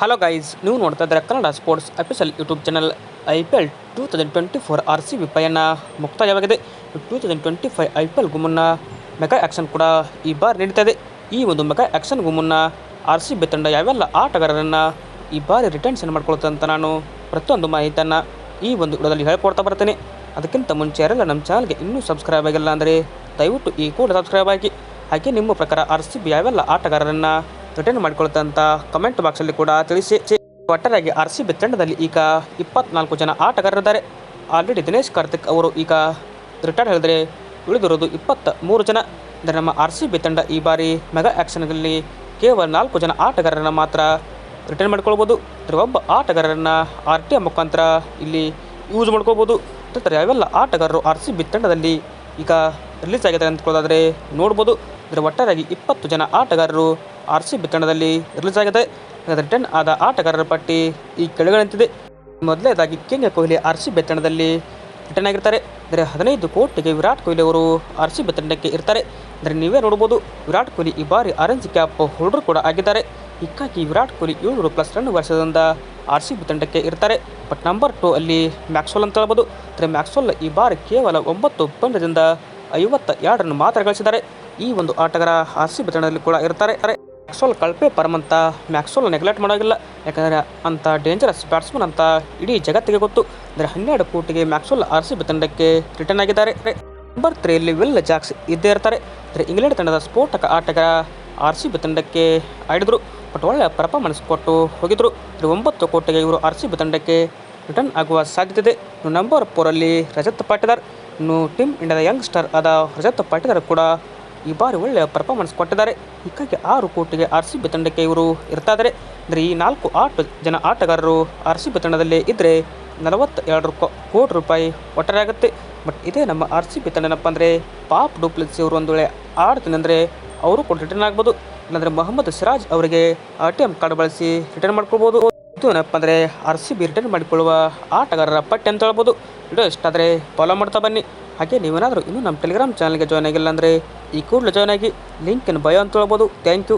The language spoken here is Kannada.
ಹಲೋ ಗೈಸ್ ನೀವು ನೋಡ್ತಾ ಇದ್ದಾರೆ Kannada sports official YouTube channel I P L two thousand twenty four R C B ಪಯಣ ಮುಕ್ತಾಯವಾಗಿದೆ. Two thousand twenty five I P ಎಲ್ಗೂ ಮುನ್ನ ಮೆಗಾ ಆ್ಯಕ್ಷನ್ ಕೂಡ ಈ ಬಾರಿ ನಡೀತಾ ಇದೆ. ಈ ಒಂದು ಮೆಗಾ ಆ್ಯಕ್ಷನ್ಗೂ ಮುನ್ನ ಆರ್ ಸಿ ಬಿ ತಂಡ ಯಾವೆಲ್ಲ ಆಟಗಾರರನ್ನು ಈ ಬಾರಿ ರಿಟರ್ನ್ಸನ್ನು ಮಾಡ್ಕೊಳ್ತದೆ ಅಂತ ನಾನು ಪ್ರತಿಯೊಂದು ಮಾಹಿತಿಯನ್ನು ಈ ಒಂದು ವಿಡಿಯೋದಲ್ಲಿ ಹೇಳ್ಕೊಡ್ತಾ ಬರ್ತೇನೆ. ಅದಕ್ಕಿಂತ ಮುಂಚೆ ಯಾರೆಲ್ಲ ನಮ್ಮ ಚಾನಲ್ಗೆ ಇನ್ನೂ ಸಬ್ಸ್ಕ್ರೈಬ್ ಆಗಿಲ್ಲ ಅಂದರೆ ದಯವಿಟ್ಟು ಈ ಕೂಡ ಸಬ್ಸ್ಕ್ರೈಬ್ ಆಗಿ. ಹಾಗೆ ನಿಮ್ಮ ಪ್ರಕಾರ ಆರ್ ಸಿ ಬಿ ಯಾವೆಲ್ಲ ಆಟಗಾರರನ್ನು ರಿಟರ್ನ್ ಮಾಡಿಕೊಳ್ತಂತ ಕಮೆಂಟ್ ಬಾಕ್ಸಲ್ಲಿ ಕೂಡ ತಿಳಿಸಿ ಒಟ್ಟಾರೆಯಾಗಿ ಆರ್ ಸಿ ಬಿ ತಂಡದಲ್ಲಿ ಈಗ ಇಪ್ಪತ್ನಾಲ್ಕು ಜನ ಆಟಗಾರರಿದ್ದಾರೆ. ಆಲ್ರೆಡಿ ದಿನೇಶ್ ಕಾರ್ತಿಕ್ ಅವರು ಈಗ ರಿಟೈರ್ ಹೇಳಿದರೆ ಉಳಿದಿರೋದು ಇಪ್ಪತ್ತ ಮೂರು ಜನ. ಅಂದರೆ ನಮ್ಮ ಆರ್ ಸಿ ಬಿ ತಂಡ ಈ ಬಾರಿ ಮೆಗಾ ಆ್ಯಕ್ಷನ್ಗಳಲ್ಲಿ ಕೇವಲ ನಾಲ್ಕು ಜನ ಆಟಗಾರರನ್ನು ಮಾತ್ರ ರಿಟರ್ನ್ ಮಾಡ್ಕೊಳ್ಬೋದು. ಅಂದರೆ ಒಬ್ಬ ಆಟಗಾರರನ್ನು ಆರ್ ಟಿ ಎ ಮುಖಾಂತರ ಇಲ್ಲಿ ಯೂಸ್ ಮಾಡ್ಕೋಬೋದು ನಂತರ ಯಾವೆಲ್ಲ ಆಟಗಾರರು ಆರ್ ಸಿ ಬಿ ತಂಡದಲ್ಲಿ ಈಗ ರಿಲೀಸ್ ಆಗಿದ್ದಾರೆ ಅಂದ್ಕೊಳ್ಳೋದಾದರೆ ನೋಡ್ಬೋದು. ಅಂದರೆ ಒಟ್ಟಾರೆಯಾಗಿ ಇಪ್ಪತ್ತು ಜನ ಆಟಗಾರರು ಆರ್ ಸಿ ಬಿ ತಂಡದಲ್ಲಿ ರಿಲೀಸ್ ಆಗಿದೆ ರಿಟರ್ನ್ ಆದ ಆಟಗಾರರ ಪಟ್ಟಿ ಈ ಕೆಳಗಂತಿದೆ. ಮೊದಲನೇದಾಗಿ king Kohli R C B ತಂಡದಲ್ಲಿ ರಿಟರ್ನ್ ಆಗಿರ್ತಾರೆ. ಅಂದರೆ ಹದಿನೈದು ಕೋಟಿಗೆ ವಿರಾಟ್ ಕೊಹ್ಲಿ ಅವರು ಆರ್ ಸಿ ಬಿ ಇರ್ತಾರೆ. ಅಂದರೆ ನೀವೇ ನೋಡ್ಬೋದು, ವಿರಾಟ್ ಕೊಹ್ಲಿ ಈ ಬಾರಿ ಆರೆಂಜ್ ಕ್ಯಾಪ್ ಹೋಲ್ಡರ್ ಕೂಡ ಆಗಿದ್ದಾರೆ. ಹೀಗಾಗಿ ವಿರಾಟ್ ಕೊಹ್ಲಿ ಏಳ್ನೂರು ಪ್ಲಸ್ ರನ್ ವರ್ಷದಿಂದ ಆರ್ ಸಿ ಬಿ ತಂಡಕ್ಕೆ ಇರ್ತಾರೆ. ಬಟ್ ನಂಬರ್ ಟು ಅಲ್ಲಿ ಮ್ಯಾಕ್ಸೋಲ್ ಅಂತ ಹೇಳ್ಬೋದು. ಅಂದರೆ ಮ್ಯಾಕ್ಸೋಲ್ ಈ ಬಾರಿ ಕೇವಲ ಒಂಬತ್ತು ಪಂದ್ಯದಿಂದ ಐವತ್ತ ಎರಡನ್ನು ಮಾತ್ರ ಗಳಿಸಿದ್ದಾರೆ. ಈ ಒಂದು ಆಟಗಾರ ಆರ್ ಸಿ ಬಿ ಕೂಡ ಇರ್ತಾರೆ. ಮ್ಯಾಕ್ಸ್ವೆಲ್ ಕಳಪೆ ಪರಮಂತ. ಮ್ಯಾಕ್ಸೋಲ್ ನೆಗ್ಲೆಕ್ಟ್ ಮಾಡೋಗಿಲ್ಲ ಯಾಕಂದರೆ ಅಂಥ ಡೇಂಜರಸ್ ಬ್ಯಾಟ್ಸ್ಮನ್ ಅಂತ ಇಡೀ ಜಗತ್ತಿಗೆ ಗೊತ್ತು. ಅಂದರೆ ಹನ್ನೆರಡು ಕೋಟಿಗೆ ಮ್ಯಾಕ್ಸೋಲ್ ಆರ್ ಸಿ ಬಿ ತಂಡಕ್ಕೆ ರಿಟರ್ನ್ ಆಗಿದ್ದಾರೆ. ನಂಬರ್ ತ್ರೀಯಲ್ಲಿ ವಿಲ್ ಜಾಕ್ಸ್ ಇದ್ದೇ ಇರ್ತಾರೆ. ಅಂದರೆ ಇಂಗ್ಲೆಂಡ್ ತಂಡದ ಸ್ಫೋಟಕ ಆಟಗಾರ ಆರ್ ಸಿ ಬಿ ತಂಡಕ್ಕೆ ಆಡಿದರು. ಬಟ್ ಒಳ್ಳೆಯ ಪರ್ಫಾರ್ಮೆನ್ಸ್ ಕೊಟ್ಟು ಹೋಗಿದ್ರು. ಒಂಬತ್ತು ಕೋಟಿಗೆ ಇವರು ಆರ್ ಸಿ ಬಿ ತಂಡಕ್ಕೆ ರಿಟರ್ನ್ ಆಗುವ ಸಾಧ್ಯತೆ ಇದೆ. ನಂಬರ್ ಫೋರಲ್ಲಿ ರಜತ್ ಪಾಟಿದಾರ್. ಇನ್ನು ಟೀಮ್ ಇಂಡಿಯಾದ ಯಂಗ್ ಸ್ಟಾರ್ ಆದ ರಜತ್ ಪಾಟಿದಾರ್ ಕೂಡ ಈ ಬಾರಿ ಒಳ್ಳೆಯ ಪರ್ಫಾರ್ಮೆನ್ಸ್ ಕೊಟ್ಟಿದ್ದಾರೆ. ಹೀಗಾಗಿ ಆರು ಕೋಟಿಗೆ ಆರ್ ಸಿ ಬಿ ತಂಡಕ್ಕೆ ಇವರು ಇರ್ತಾ ಇದ್ದಾರೆ ಅಂದರೆ ಈ ನಾಲ್ಕು ಆಟ ಜನ ಆಟಗಾರರು ಆರ್ ಸಿ ಬಿ ತಂಡದಲ್ಲಿ ಇದ್ದರೆ ನಲವತ್ತ ಎರಡು ಕೋ- ಕೋಟಿ ರೂಪಾಯಿ ಒಟ್ಟಾರೆ ಆಗುತ್ತೆ. ಬಟ್ ಇದೇ ನಮ್ಮ ಆರ್ ಸಿ ಬಿ ತಂಡನಪ್ಪ ಅಂದರೆ, ಪಾಪ್ ಡೂಪ್ಲೆಕ್ಸಿ ಅವರು ಒಂದು ವೇಳೆ ಆಡ್ತೀನಿ ಅಂದರೆ ಅವರು ಕೂಡ ರಿಟರ್ನ್ ಆಗ್ಬೋದು. ಇಲ್ಲಾಂದರೆ ಮೊಹಮ್ಮದ್ ಸಿರಾಜ್ ಅವರಿಗೆ ಆರ್ ಟಿ ಎಂ ಕಾರ್ಡ್ ಬಳಸಿ ರಿಟರ್ನ್ ಮಾಡ್ಕೊಳ್ಬೋದು. ಇದು ಏನಪ್ಪ ಅಂದರೆ ಆರ್ ಸಿ ಬಿ ರಿಟರ್ನ್ ಮಾಡಿಕೊಳ್ಳುವ ಆಟಗಾರರ ಪಟ್ಟಿ ಅಂತ ಹೇಳ್ಬೋದು. ವಿಡಿಯೋ ಇಷ್ಟ ಆದರೆ ಫಾಲೋ ಮಾಡ್ತಾ ಬನ್ನಿ. ಹಾಗೆ ನೀವೇನಾದರೂ ಇನ್ನೂ ನಮ್ಮ ಟೆಲಿಗ್ರಾಮ್ ಚಾನಲ್ಗೆ ಜಾಯ್ನ್ ಆಗಿಲ್ಲ ಅಂದರೆ ಈ ಕೂಡಲೇ ಜಾಯ್ನ್ ಆಗಿ ಲಿಂಕನ್ನು ಬಯೋ ಅಂತ ಹೇಳ್ಬೋದು ಥ್ಯಾಂಕ್ ಯು